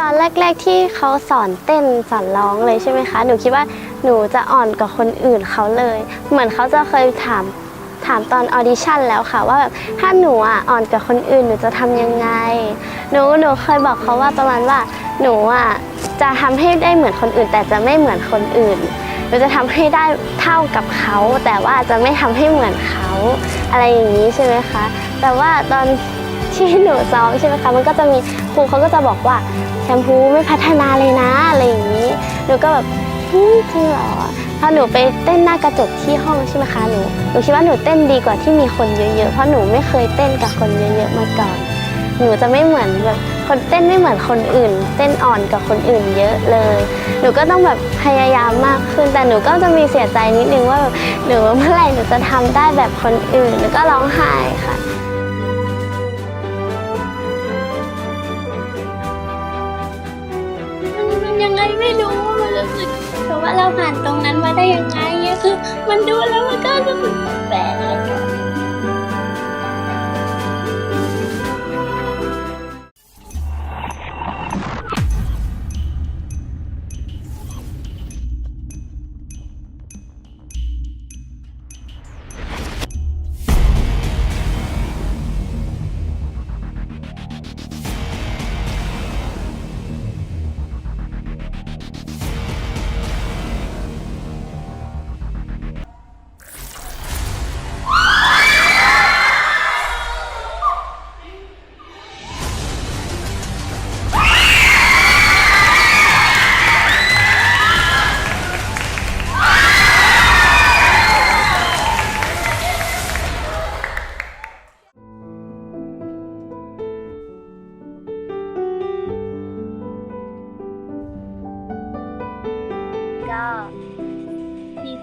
ตอนแรก ๆที่เขาสอนเต้นสอนร้องเลยใช่ไหมคะ หนูคิดว่าหนูจะอ่อนกว่าคนอื่นเขาเลย เหมือนเขาจะเคยถามถามตอนออดิชั่นแล้วค่ะว่าแบบถ้าหนูอะอ่อนกว่าคนอื่นหนูจะทำยังไง หนูหนูเคยบอกเขาว่าประมาณว่าหนูอะจะทำให้ได้เหมือนคนอื่น แต่จะไม่เหมือนคนอื่นหนูจะทำให้ได้เท่ากับเขา แต่ว่าจะไม่ทำให้เหมือนเขาอะไรอย่างนี้ใช่ไหมคะ แต่ว่าตอนที่หนูซ้อมใช่ไหมคะมันก็จะมี ครูเขาก็จะบอกว่าแชมพูไม่พัฒนาเลยนะอะไรอย่างนี้หนูก็แบบจริงเหรอพอหนูไปเต้นหน้ากระจกที่ห้องใช่ไหมคะหนูหนูคิดว่าหนูเต้นดีกว่าที่มีคนเยอะๆเพราะหนูไม่เคยเต้นกับคนเยอะๆมาก่อน หนูจะไม่เหมือนแบบคนเต้นไม่เหมือนคนอื่น เต้นอ่อนกับคนอื่นเยอะเลย หนูก็ต้องแบบพยายามมากขึ้น แต่หนูก็จะมีเสียใจนิดนึงว่าแบบหนูเมื่อไหร่หนูจะทำได้แบบคนอื่นหนูก็ร้องไห้ค่ะ ไม่รู้มันรู้สึกแต่ว่าเราผ่านตรงนั้นมาได้ยังไงเนี่ยคือ มันดูแล้วมันก็รู้สึกแปลกอะ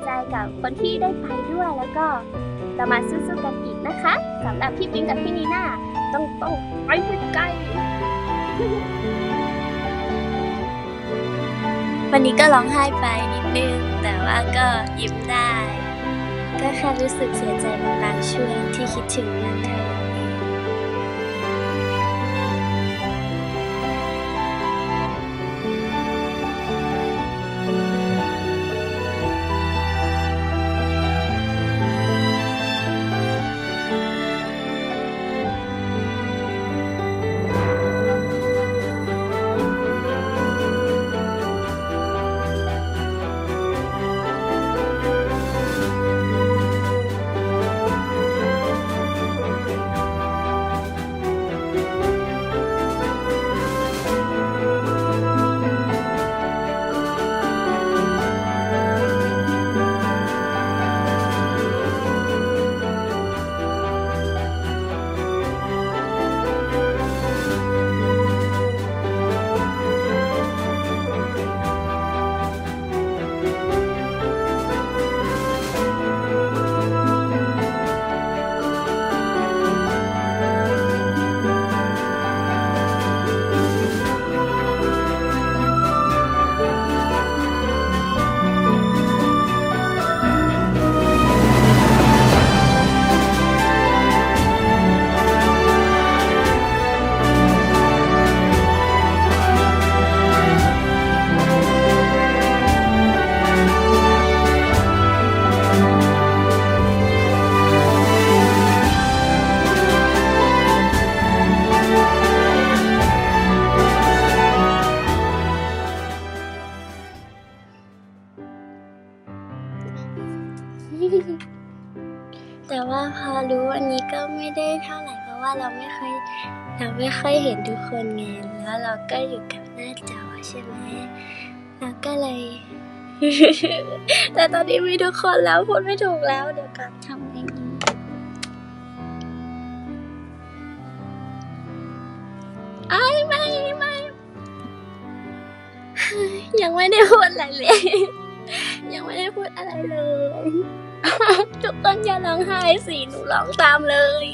ใจกับคนที่ได้ไปด้วยแล้วก็เรามาสู้ๆกันอีกนะคะสำหรับพี่ปิงกับพี่นีน่าต้องต้องไปให้ไกลวันนี้ก็ร้องไห้ไปนิดนึง แต่ว่าก็ยิ้มได้ ก็แค่รู้สึกเสียใจในบางช่วงที่คิดถึงมันเท่า แต่ว่าพอรู้วันนี้ก็ไม่ได้เท่าไหร่เพราะว่าเราไม่เคยเราไม่ค่อยเห็นทุกคนไงแล้วเราก็อยู่กับหน้าจอใช่ไหมเราก็เลยแต่ตอนนี้มีทุกคนแล้วพูดไม่ถูกแล้ว เดี๋ยวก่อนทำเองไอ้ไม่ไม่ยังไม่ได้พูดอะไรเลย ยังไม่ได้พูดอะไรเลย ทุกคนอย่าร้องไห้สิหนูร้องตามเลย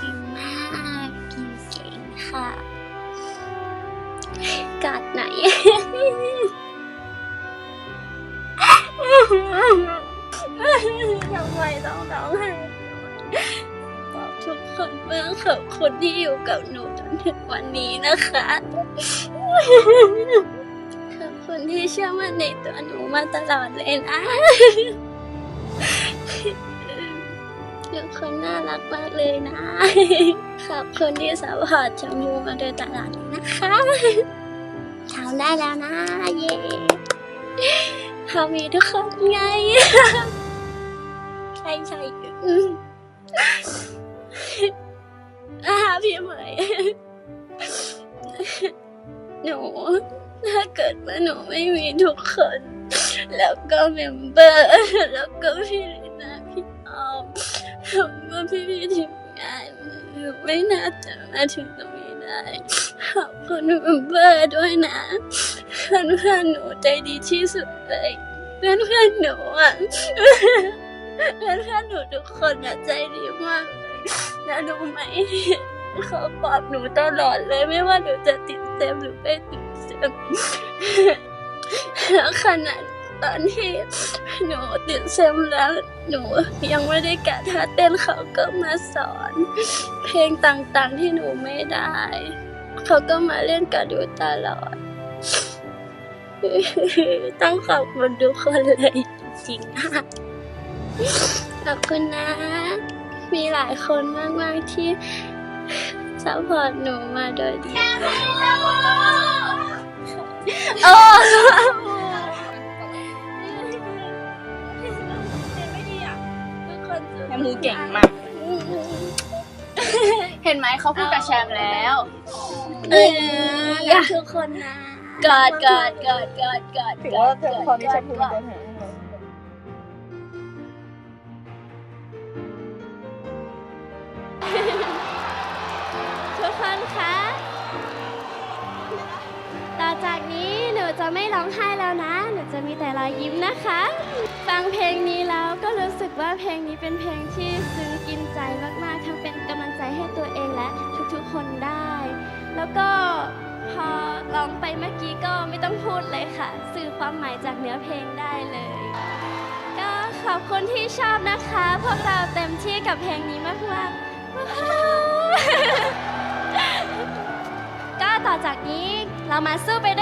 ก่งมากกินเก่งค่ะ กาดไหน ทำไมต้องร้องไห้ขอบทุกคนมากขอบคุณที่อยู่กับหนูจนถึงวันนี้นะคะ ขอบคุณที่เชื่อมั่นในตัวหนูมาตลอดเลยนะทุกคนน่ารักมากเลยนะ ขอบคุณที่สปอร์ตชมพูมาโดยตลอดนะคะทำได้แล้วนะ เย้ทำมีทุกคนไง ใช่ใช่อืมอ่าพี่เหมย หนู ถ้าเกิดว่าหนูไม่มีทุกคน แล้วก็เมมเบอร์ แล้วก็พี่ลินาพี่ออมแล้วก็พี่พี่ๆทีมงานหนูไม่น่าจะมาถึงตรงนี้ได้ขอบคุณเมมเบอร์ด้วยนะเพื่อนเพื่อนหนูใจดีที่สุดเลยเพื่อนเพื่อนหนูอะเพื่อนเพื่อนหนูทุกคนอะใจดีมากเลยแล้วรู้ไหม เขาปลอบหนูตลอดเลยไม่ว่าหนูจะติดเต็มหรือไม่ติดเต็มแล้วขนาดตอนที่หนูติดเซมแล้วหนูยังไม่ได้กะท่าเต้นเขาก็มาสอน เพลงต่างๆที่หนูไม่ได้ เขาก็มาเล่นกับหนูตลอด ต้องขอบคุณทุกคนเลยจริงๆค่ะขอบคุณนะ มีหลายคนมาก ๆ ที่ ซัพพอร์ตหนูมาโดยดีโอ้แชมพูเก่งมาก เห็นไหมเขาพูดกับแชมป์แล้วเออรักทุกคนนะกอดกอดกอดกอดกอดถือว่าเธอตอนนี้แชมพูเป็นตัว คนคะ ต่อจากนี้หนูจะไม่ร้องไห้แล้วนะ หนูจะมีแต่รอยยิ้มนะคะ ฟังเพลงนี้แล้วก็รู้สึกว่าเพลงนี้เป็นเพลงที่ซึ้งกินใจมากๆ ทั้งเป็นกำลังใจให้ตัวเองและทุกๆคนได้ แล้วก็พอร้องไปเมื่อกี้ก็ไม่ต้องพูดเลยค่ะ สื่อความหมายจากเนื้อเพลงได้เลย ก็ขอบคุณที่ชอบนะคะ พวกเราเต็มที่กับเพลงนี้มากๆ ก็ต่